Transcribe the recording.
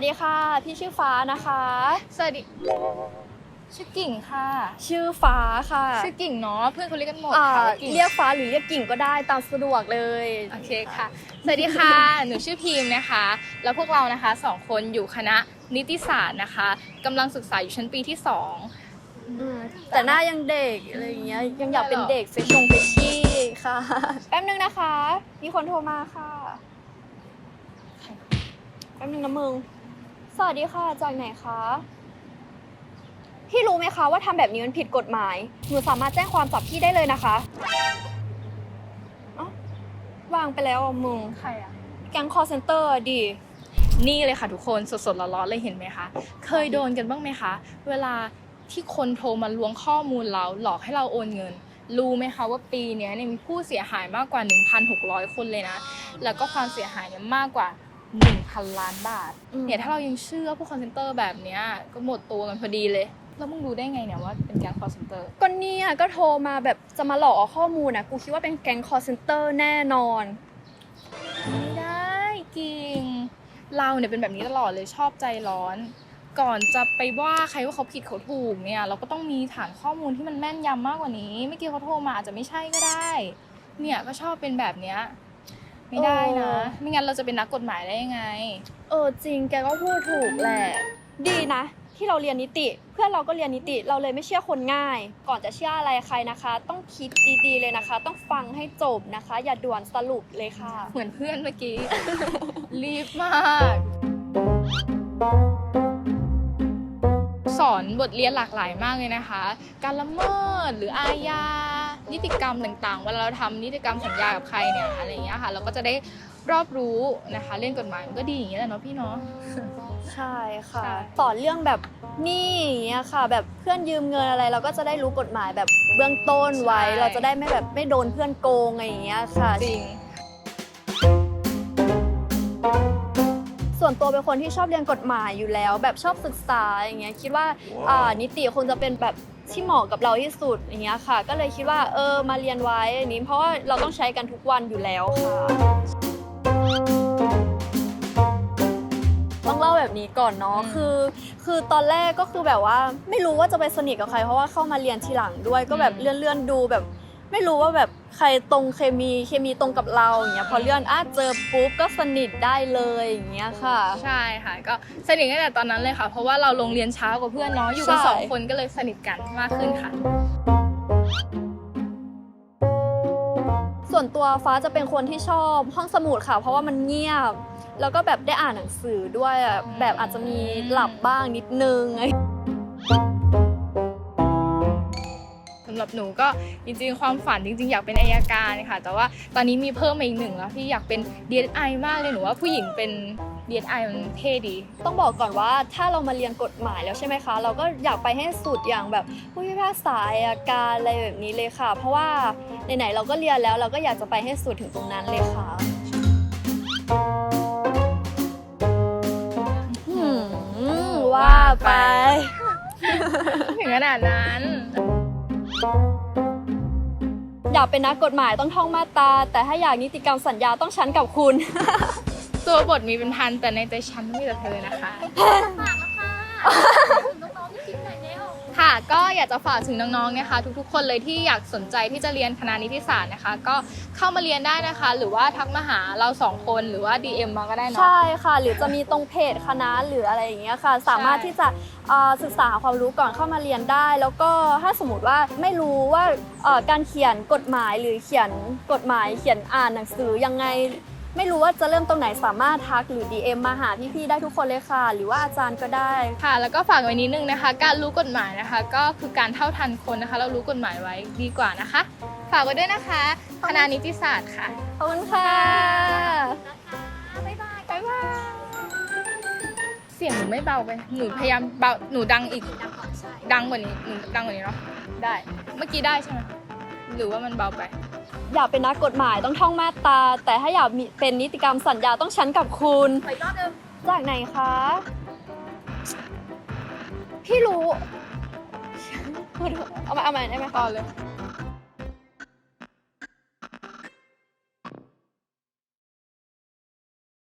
วัสดีค่ะ พี่ชื่อฟ้านะคะ สวัสดีชื่อกิ่งค่ะ ชื่อฟ้าค่ะชื่อกิ่งเนาะเพื่อนเขาเรียกกันหมดอ่าค่ะว่ากิ่งเรียกฟ้าหรือเรียกกิ่งก็ได้ตามสะดวกเลย โอเคค่ะ สวัสดีค่ะ หนูชื่อพิมพ์นะคะ แล้วพวกเรานะคะสองคนอยู่คณะนิติศาสตร์นะคะกำลังศึกษาอยู่ชั้นปีที่สองอืมแต่หน้ายังเด็กอะไรอย่างเงี้ยยังอยากเป็นเด็กเฟชชงเฟชชี่ค่ะ แป๊บนึงนะคะ มีคนโทรมาค่ะ แป๊บนึงนะมึง สวัสดีค่ะ จากไหนคะ พี่รู้ไหมคะว่าทำแบบนี้มันผิดกฎหมาย หนูสามารถแจ้งความจับพี่ได้เลยนะคะเอ้าวางไปแล้วอะมึง ใครอะแก๊งคอร์เซนเตอร์ดี นี่เลยค่ะทุกคนสดๆร้อนๆเลยเห็นไหมคะ เคยโดนกันบ้างไหมคะ เวลาที่คนโทรมาลวงข้อมูลเราหลอกให้เราโอนเงิน รู้ไหมคะว่าปีเนี้ยเนี่ยมีผู้เสียหายมากกว่า 1,600 คนเลยนะ แล้วก็ความเสียหายเนี่ยมากกว่า 1,000 ล้านบาทอืมเนี่ยถ้าเรายังเชื่อพวกคอนเซนเตอร์แบบเนี้ยก็หมดตัวกันพอดีเลย แล้วมึงรู้ได้ไงเนี่ยว่าเป็นแก๊งคอนเซนเตอร์ ก็เนี่ยก็โทรมาแบบจะมาหลอกเอาข้อมูลนะกูคิดว่าเป็นแก๊งคอร์เซนเตอร์แน่นอน ไม่ได้จริงเราเนี่ยเป็นแบบนี้ตลอดเลยชอบใจร้อน ก่อนจะไปว่าใครว่าเขาผิดเขาถูกเนี่ย เราก็ต้องมีฐานข้อมูลที่มันแม่นยำมากกว่านี้เมื่อกี้เขาโทรมาอาจจะไม่ใช่ก็ได้ เนี่ยก็ชอบเป็นแบบเนี้ย ไม่ได้นะเออไม่งั้นเราจะเป็นนักกฎหมายได้ยังไง เออจริงแกก็พูดถูกแหละ ดีนะ ที่เราเรียนนิติ เพื่อนเราก็เรียนนิติเราเลยไม่เชื่อคนง่าย ก่อนจะเชื่ออะไรใครนะคะ ต้องคิดดีๆเลยนะคะ ต้องฟังให้จบนะคะ อย่าด่วนสรุปเลยค่ะ เหมือนเพื่อนเมื่อกี้ รีบมาก สอนบทเรียนหลากหลายมากเลยนะคะ การละเมิดหรืออาญา นิติกรรมต่างๆเวลาเราทำนิติกรรมสัญญากับใครเนี่ยอะไรอย่างเงี้ยค่ะ เราก็จะได้รอบรู้นะคะ เรื่องกฎหมายมันก็ดีอย่างเงี้ยแหละเนาะพี่เนาะใช่ค่ะใช่สอนเรื่องแบบหนี่อย่างเงี้ยค่ะ แบบเพื่อนยืมเงินอะไร เราก็จะได้รู้กฎหมายแบบเบื้องต้นไว้ เราจะได้ไม่แบบไม่โดนเพื่อนโกงอะไรอย่างเงี้ยค่ะจริงส่วนตัวเป็นคนที่ชอบเรียนกฎหมายอยู่แล้ว แบบชอบศึกษาอย่างเงี้ยคิดว่าอ่านิติคงจะเป็นแบบ ที่เหมาะกับเราที่สุดอย่างเงี้ยค่ะ ก็เลยคิดว่าเออมาเรียนไว้อันนี้ เพราะว่าเราต้องใช้กันทุกวันอยู่แล้วค่ะต้องเล่าแบบนี้ก่อนเนาะอืมคือคือตอนแรกก็คือแบบว่าไม่รู้ว่าจะไปสนิทกับใคร เพราะว่าเข้ามาเรียนทีหลังด้วยก็แบบอืมเลื่อนเลื่อนๆดูแบบ ไม่รู้ว่าแบบใครตรงเคมีเคมีตรงกับเราอย่างเงี้ยพอเลื่อนอะเจอปุ๊บก็สนิทได้เลยอย่างเงี้ยค่ะ ใช่ค่ะก็สนิทตั้งแต่ตอนนั้นเลยค่ะ เพราะว่าเราลงเรียนเช้ากว่าเพื่อนเนาะอยู่กันใช่ สองคนก็เลยสนิทกันมากขึ้นค่ะ ส่วนตัวฟ้าจะเป็นคนที่ชอบห้องสมุดค่ะ เพราะว่ามันเงียบ แล้วก็แบบได้อ่านหนังสือด้วยอะแบบอาจจะมีหลับบ้างนิดนึง หรับหนูก็จริงๆ ความฝันจริง ๆ อยากเป็นอายการค่ะ แต่ว่าตอนนี้มีเพิ่มมาอีกหนึ่งแล้วที่อยากเป็น DSI มากเลยหนูว่าผู้หญิงเป็น DSI มันเท่ดี ต้องบอกก่อนว่าถ้าเรามาเรียนกฎหมายแล้วใช่ไหมคะ เราก็อยากไปให้สุดอย่างแบบผู้พิพากษาอัยการอะไรแบบนี้เลยค่ะ เพราะว่าไหนๆเราก็เรียนแล้วเราก็อยากจะไปให้สุดถึงตรงนั้นเลยค่ะหืมว่าไป ถึงขนาดนั้น อยากเป็นนักกฎหมายต้องท่องมาตราแต่ถ้าอยากนิติกรรมสัญญาต้องชั้นกับคุณ ตัวบทมีเป็นพันแต่ในใจฉันมีแต่เธอนะคะ ก็อยากจะฝากถึงน้องๆนะคะ ทุกๆ คนเลยที่อยากสนใจที่จะเรียนคณะนิติศาสตร์นะคะ ก็เข้ามาเรียนได้นะคะ หรือว่าทักมาหาเราสองคนหรือว่า DM มาก็ได้เนาะ ใช่ค่ะ หรือจะมีตรงเพจคณะหรืออะไรอย่างเงี้ยค่ะ สามารถที่จะเอ่อศึกษาความรู้ก่อนเข้ามาเรียนได้ แล้วก็ถ้าสมมติว่าไม่รู้ว่าเอ่อการเขียนกฎหมายหรือเขียนกฎหมายเขียนอ่านหนังสือยังไง ไม่รู้ว่าจะเริ่มตรงไหนสามารถทักหรือ DM มาหาพี่ๆได้ทุกคนเลยค่ะ หรือว่าอาจารย์ก็ได้ค่ะ แล้วก็ฝากไว้นิดนึงนะคะ การรู้กฎหมายนะคะ ก็คือการเท่าทันคนนะคะ เรารู้กฎหมายไว้ดีกว่านะคะ ฝากไว้ด้วยนะคะคณะนิติศาสตร์ค่ะขอบคุณค่ะบ๊ายบายบ๊ายบายเสียงหนูไม่เบาไปหนูพยายามเบาหนูดังอีกดังกว่านี้หนูดังกว่านี้เนาะได้ เมื่อกี้ได้ใช่ไหม หรือว่ามันเบาไป อยากเป็นนักกฎหมายต้องท่องมาตราแต่ถ้าอยากมีเป็นนิติกรรมสัญญาต้องชั้นกับคุณ ไปรอบเดิมจากไหนคะ พี่รู้ เอามาเอามาได้ไหม ต่คะอเลย